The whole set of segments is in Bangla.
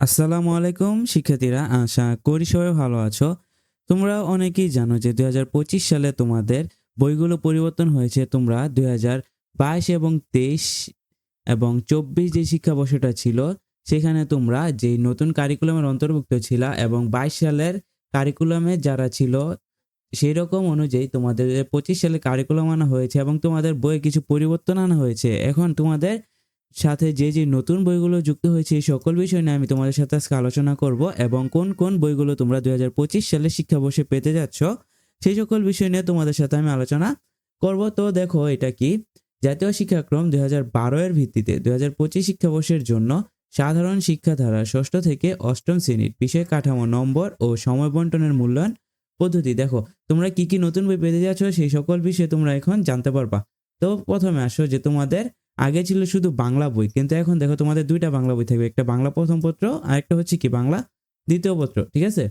আসসালামু আলাইকুম, শিক্ষার্থীরা, আশা করি সবাই ভালো আছো। তোমরা অনেকেই জানো যে দুই হাজার পঁচিশ সালে তোমাদের বইগুলো পরিবর্তন হয়েছে। তোমরা দু হাজার বাইশ এবং তেইশ এবং চব্বিশ যে শিক্ষাবর্ষটা ছিল, সেখানে তোমরা যে নতুন কারিকুলামের অন্তর্ভুক্ত ছিল এবং বাইশ সালের কারিকুলামে যারা ছিল সেই রকম অনুযায়ী তোমাদের পঁচিশ সালে কারিকুলাম আনা হয়েছে এবং তোমাদের বইয়ে কিছু পরিবর্তন আনা হয়েছে। এখন তোমাদের সাথে যে যে নতুন বইগুলো যুক্ত হয়েছে সকল বিষয় নিয়ে আমি তোমাদের সাথে আজকে আলোচনা করব এবং কোন কোন বইগুলো তোমরা দু হাজার পঁচিশ সালে শিক্ষাবর্ষে পেতে যাচ্ছ, সেই সকল বিষয় নিয়ে তোমাদের সাথে আমি আলোচনা করব। তো দেখো এটা কি? জাতীয় শিক্ষাক্রম দুই হাজার বারো এর ভিত্তিতে দুই হাজার পঁচিশ শিক্ষাবর্ষের জন্য সাধারণ শিক্ষাধারা ষষ্ঠ থেকে অষ্টম শ্রেণির বিষয় কাঠামো নম্বর ও সময় বন্টনের মূল্যায়ন পদ্ধতি। দেখো, তোমরা কি কি নতুন বই পেতে যাচ্ছ, সেই সকল বিষয়ে তোমরা এখন জানতে পারবা। তো প্রথমে আসো যে তোমাদের আগে ছিল শুধু বাংলা বই, কিন্তু এখন দেখো তোমাদের দুইটা বাংলা বই থাকবে, একটা বাংলা প্রথম পত্র আর একটা হচ্ছে কি বাংলা দ্বিতীয় পত্র, ঠিক আছে?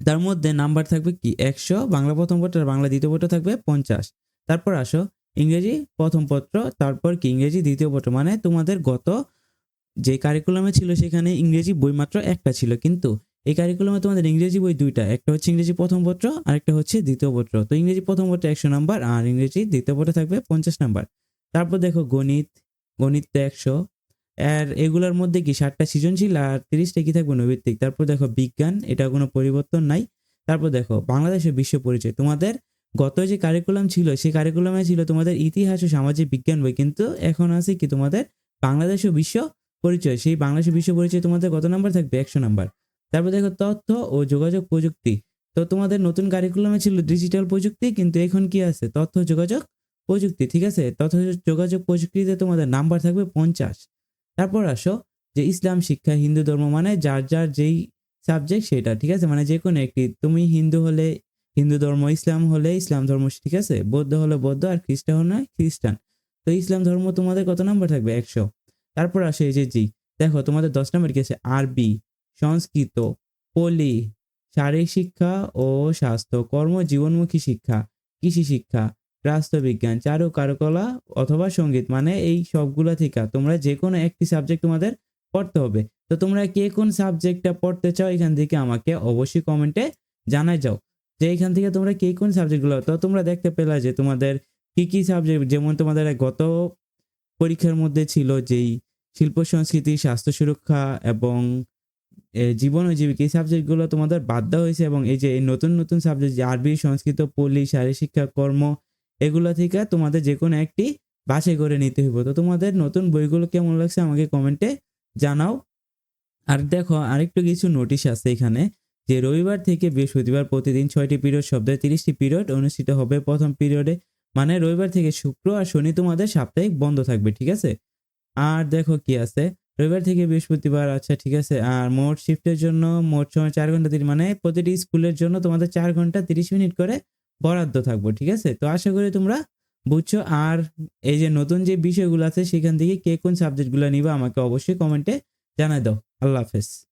তার মধ্যে নাম্বার থাকবে কি? একশো, বাংলা প্রথম পত্র আর বাংলা দ্বিতীয় পত্র থাকবে পঞ্চাশ। তারপর আসো ইংরেজি প্রথম পত্র, তারপর কি ইংরেজি দ্বিতীয় পত্র মানে তোমাদের গত যে কারিকুলামে ছিল সেখানে ইংরেজি বই মাত্র একটা ছিল, কিন্তু এই কারিকুলামে তোমাদের ইংরেজি বই দুইটা, একটা হচ্ছে ইংরেজি প্রথম পত্র আর একটা হচ্ছে দ্বিতীয় পত্র। তো ইংরেজি প্রথম পত্র একশো নাম্বার আর ইংরেজি দ্বিতীয় পত্র থাকবে পঞ্চাশ নাম্বার। তারপর দেখো গণিত গণিত তো একশো। আর এগুলোর মধ্যে কি ষাটটা সৃজনশীল আর তিরিশটা কি থাকবে নৈবিত্তিক তারপর দেখো বিজ্ঞান, এটা কোনো পরিবর্তন নাই। তারপর দেখো বাংলাদেশের বিশ্ব পরিচয়। তোমাদের গত যে কারিকুলাম ছিল, সেই কারিকুলামে ছিল তোমাদের ইতিহাস ও সামাজিক বিজ্ঞান বই। কিন্তু এখন আছে কি তোমাদের বাংলাদেশ ও বিশ্ব পরিচয়? সেই বাংলাদেশের বিশ্ব পরিচয় তোমাদের কত নাম্বার থাকবে? একশো নাম্বার। তারপর দেখো তথ্য ও যোগাযোগ প্রযুক্তি। তো তোমাদের নতুন কারিকুলামে ছিল ডিজিটাল প্রযুক্তি, কিন্তু এখন কি আছে? তথ্য যোগাযোগ প্রযুক্তি, ঠিক আছে? তথ্য যোগাযোগ প্রযুক্তিতে তোমাদের নাম্বার থাকবে পঞ্চাশ। তারপর আসো যে ইসলাম শিক্ষা, হিন্দু ধর্ম মানে যার যার যেই সাবজেক্ট সেটা, ঠিক আছে? মানে যে কোনো একটি। তুমি হিন্দু হলে হিন্দু ধর্ম, ইসলাম হলে ইসলাম ধর্ম, ঠিক আছে? বৌদ্ধ হলে বৌদ্ধ আর খ্রিস্টান হলে খ্রিস্টান। তো ইসলাম ধর্ম তোমাদের কত নাম্বার থাকবে? একশো। তারপর আসে এই যে জি। দেখো তোমাদের দশ নম্বর কি আছে? আরবি, সংস্কৃত, পলি, শারীরিক শিক্ষা ও স্বাস্থ্য কর্ম জীবনমুখী শিক্ষা, কৃষি শিক্ষা রাষ্ট্রবিজ্ঞান, চারু, কারুকলা অথবা সংগীত মানে এই সবগুলো থেকে তোমরা যে কোনো একটি সাবজেক্ট তোমাদের পড়তে হবে। তো তোমরা কে কোন সাবজেক্টটা পড়তে চাও এখান থেকে আমাকে অবশ্যই কমেন্টে জানাই যাও। যে এখান থেকে তোমরা কে কোন সাবজেক্টগুলো তো তোমরা দেখতে পেলা যে তোমাদের কি কি সাবজেক্ট যেমন তোমাদের গত পরীক্ষার মধ্যে ছিল যেই শিল্প, সংস্কৃতি, স্বাস্থ্য সুরক্ষা এবং জীবন ও জীবিকা, এই সাবজেক্টগুলো তোমাদের দেওয়া হয়েছে এবং এই যে নতুন নতুন সাবজেক্ট যে আরবি, সংস্কৃত, পল্লী, শারীরিক শিক্ষা, কর্ম এগুলো থেকে তোমাদের যে কোনো একটি বাছাই করে নিতে হইব। তো তোমাদের নতুন বইগুলো কেমন লাগছে আমাকে কমেন্টে জানাও। আর দেখো, আরেকটু কিছু নোটিশ আছে এখানে যে রবিবার থেকে বৃহস্পতিবার প্রতিদিন ছয়টি পিরিয়ড শব্দে তিরিশটি পিরিয়ড অনুষ্ঠিত হবে। প্রথম পিরিয়ডে মানে রবিবার থেকে শুক্র আর শনি তোমাদের সাপ্তাহিক বন্ধ থাকবে, ঠিক আছে? আর দেখো কি আছে, রবিবার থেকে বৃহস্পতিবার আচ্ছা ঠিক আছে, আর মোট শিফটের জন্য মোট সময় চার ঘণ্টা তিরিশ মানে প্রতিটি স্কুলের জন্য তোমাদের চার ঘণ্টা তিরিশ মিনিট করে বরাদ্দ থাকব, ঠিক আছে? তো আশা করি তোমরা বুঝছ। আর এই যে নতুন যে বিষয়গুলো আছে, সেখান থেকে কে কোন সাবজেক্টগুলো নিবা, আমাকে অবশ্যই কমেন্টে জানাই দাও। আল্লাহ হাফেজ।